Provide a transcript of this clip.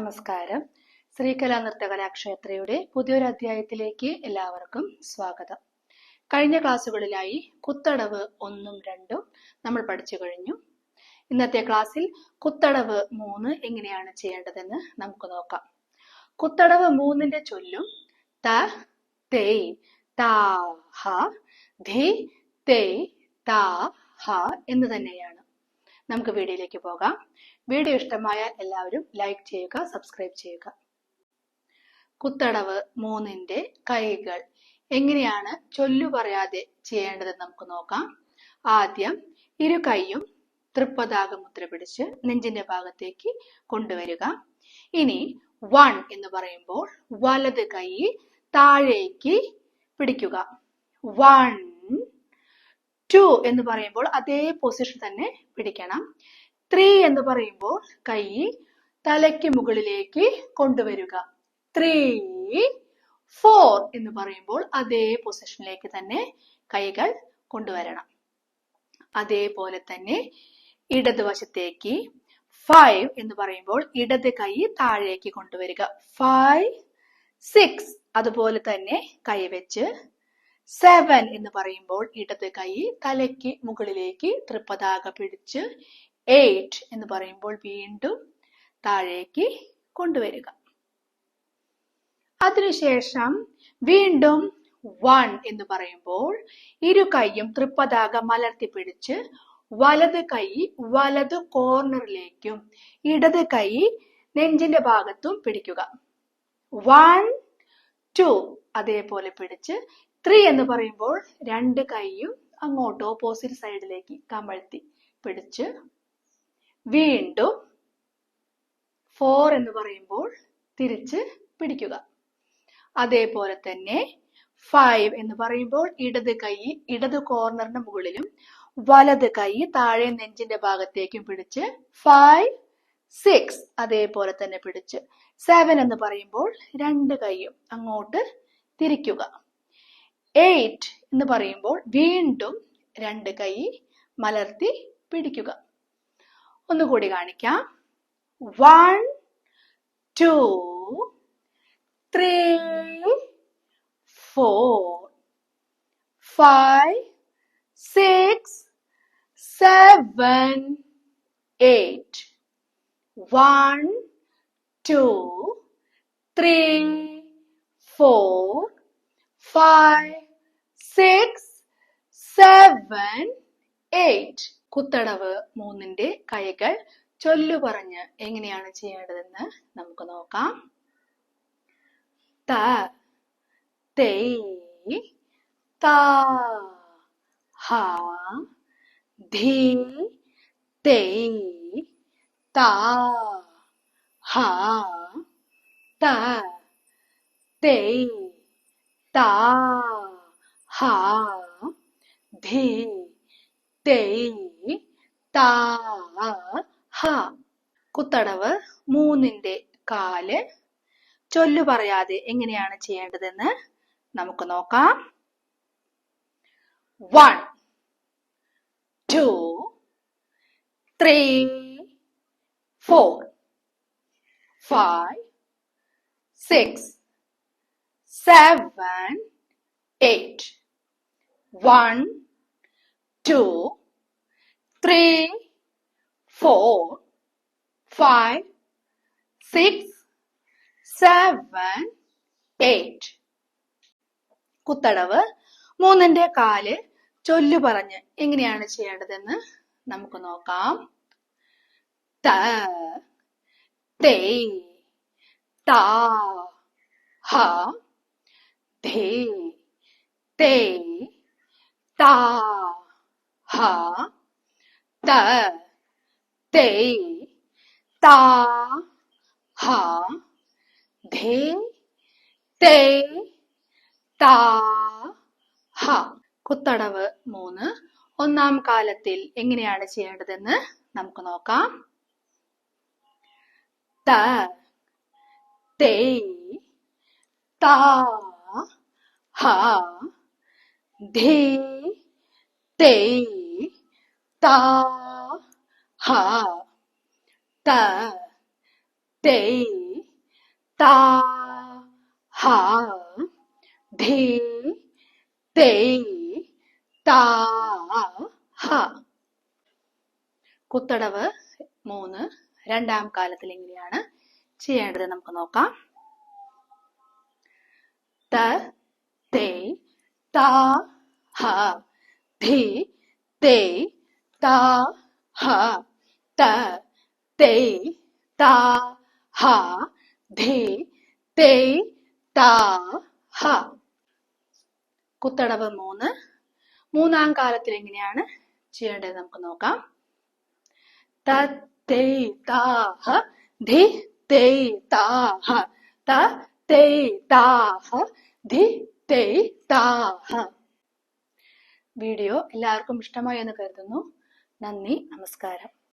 നമസ്കാരം. ശ്രീകലാ നൃത്തകലാക്ഷേത്രയുടെ പുതിയൊരു അധ്യായത്തിലേക്ക് എല്ലാവർക്കും സ്വാഗതം. കഴിഞ്ഞ ക്ലാസ്സുകളിലായി കുത്തടവ് ഒന്നും രണ്ടും നമ്മൾ പഠിച്ചു കഴിഞ്ഞു. ഇന്നത്തെ ക്ലാസ്സിൽ കുത്തടവ് മൂന്ന് എങ്ങനെയാണ് ചെയ്യേണ്ടതെന്ന് നമുക്ക് നോക്കാം. കുത്തടവ് മൂന്നിന്റെ ചൊല്ലും ത തേ താ ഹ തേ താ ഹ എന്ന് തന്നെയാണ്. നമുക്ക് വീഡിയോയിലേക്ക് പോകാം. വീഡിയോ ഇഷ്ടമായാൽ എല്ലാവരും ലൈക്ക് ചെയ്യുക സബ്സ്ക്രൈബ് ചെയ്യുക. കുത്തടവ് മൂന്നിന്റെ കൈകൾ. എങ്ങനെയാണ് ചൊല്ലു പറയാതെ ചെയ്യേണ്ടതെന്ന് നമുക്ക് നോക്കാം. ആദ്യം ഇരു കൈയും തൃപ്പതാക മുദ്ര പിടിച്ച് നെഞ്ചിന്റെ ഭാഗത്തേക്ക് കൊണ്ടുവരിക. ഇനി വൺ എന്ന് പറയുമ്പോൾ വലത് കൈ താഴേക്ക് പിടിക്കുക. വൺ ടു എന്ന് പറയുമ്പോൾ അതേ പൊസിഷൻ തന്നെ പിടിക്കണം. ത്രീ എന്ന് പറയുമ്പോൾ കൈ തലയ്ക്ക് മുകളിലേക്ക് കൊണ്ടുവരിക. ത്രീ ഫോർ എന്ന് പറയുമ്പോൾ അതേ പൊസിഷനിലേക്ക് തന്നെ കൈകൾ കൊണ്ടുവരണം. അതേപോലെ തന്നെ ഇടതുവശത്തേക്ക് ഫൈവ് എന്ന് പറയുമ്പോൾ ഇടത് കൈ താഴേക്ക് കൊണ്ടുവരിക. ഫൈവ് സിക്സ് അതുപോലെ തന്നെ കൈ വെച്ച് സെവൻ എന്ന് പറയുമ്പോൾ ഇടത് കൈ തലയ്ക്ക് മുകളിലേക്ക് തൃപ്പതാക പിടിച്ച് എയ്റ്റ് എന്ന് പറയുമ്പോൾ വീണ്ടും താഴേക്ക് കൊണ്ടുവരിക. അതിനുശേഷം വീണ്ടും വൺ എന്ന് പറയുമ്പോൾ ഇരു കൈയും തൃപ്പതാക മലർത്തി പിടിച്ച് വലത് കൈ വലത് കോർണറിലേക്കും ഇടത് കൈ നെഞ്ചിന്റെ ഭാഗത്തും പിടിക്കുക. വൺ ടു അതേപോലെ പിടിച്ച് ത്രീ എന്ന് പറയുമ്പോൾ രണ്ട് കൈയും അങ്ങോട്ട് ഓപ്പോസിറ്റ് സൈഡിലേക്ക് കമഴ്ത്തി പിടിച്ച് വീണ്ടും ഫോർ എന്ന് പറയുമ്പോൾ തിരിച്ച് പിടിക്കുക. അതേപോലെ തന്നെ ഫൈവ് എന്ന് പറയുമ്പോൾ ഇടത് കൈ ഇടത് കോർണറിന് മുകളിലും വലത് കൈ താഴെ നെഞ്ചിന്റെ ഭാഗത്തേക്കും പിടിച്ച് ഫൈവ് സിക്സ് അതേപോലെ തന്നെ പിടിച്ച് സെവൻ എന്ന് പറയുമ്പോൾ രണ്ട് കൈയും അങ്ങോട്ട് തിരിക്കുക. എയ്റ്റ് എന്ന് പറയുമ്പോൾ വീണ്ടും രണ്ട് കൈ മലർത്തി പിടിക്കുക. ഒന്നുകൂടി കാണിക്കാം. One two three four five six seven eight one two three four five six seven eight കുത്തടവ് മൂന്നിന്റെ കൈകൾ ചൊല്ലു പറഞ്ഞ് എങ്ങനെയാണ് ചെയ്യേണ്ടതെന്ന് നമുക്ക് നോക്കാം. ത തേ താ ഹ ധീ തേ താ ഹ ത തേ താ ഹ ധീ തേ കുത്തടവ് മൂന്നിന്റെ കാൽ. ചൊല്ലു പറയാതെ എങ്ങനെയാണ് ചെയ്യേണ്ടതെന്ന് നമുക്ക് നോക്കാം. One two three four five six seven eight. One two three four, five, six, seven, eight. കുത്തടവ് മൂന്നിന്റെ കാൽ ചൊല്ലു പറഞ്ഞ് എങ്ങനെയാണ് ചെയ്യേണ്ടതെന്ന് നമുക്ക് നോക്കാം ത തേ താ ഹ ധേ തേ താ ഹ ത തേ താ ഹ ധേ തേ താ ഹ കുത്തടവ് മൂന്ന്. ഒന്നാം കാലത്തിൽ എങ്ങനെയാണ് ചെയ്യേണ്ടതെന്ന് നമുക്ക് നോക്കാം. ത തേ താ ഹ ധേ തേ. താ ഹ ത തേ താ ഹ ധീ തേ താ ഹ. കുത്തടവ് മൂന്ന്. രണ്ടാം കാലത്തിൽ എങ്ങനെയാണ് ചെയ്യേണ്ടത് നമുക്ക് നോക്കാം. ത തേ ത ഹ ധി തേ താ ഹ ത തേ താ ഹ de തേ താ ഹ കുത്തടവ് മൂന്ന് മൂന്നാം കാലത്തിൽ എങ്ങനെയാണ് ചെയ്യേണ്ടത് നമുക്ക് നോക്കാം ത തേ ഹ തേ ഹ ത തേ ഹ താ ഹ വീഡിയോ എല്ലാവർക്കും ഇഷ്ടമായി എന്ന് കരുതുന്നു നന്ദി നമസ്കാരം.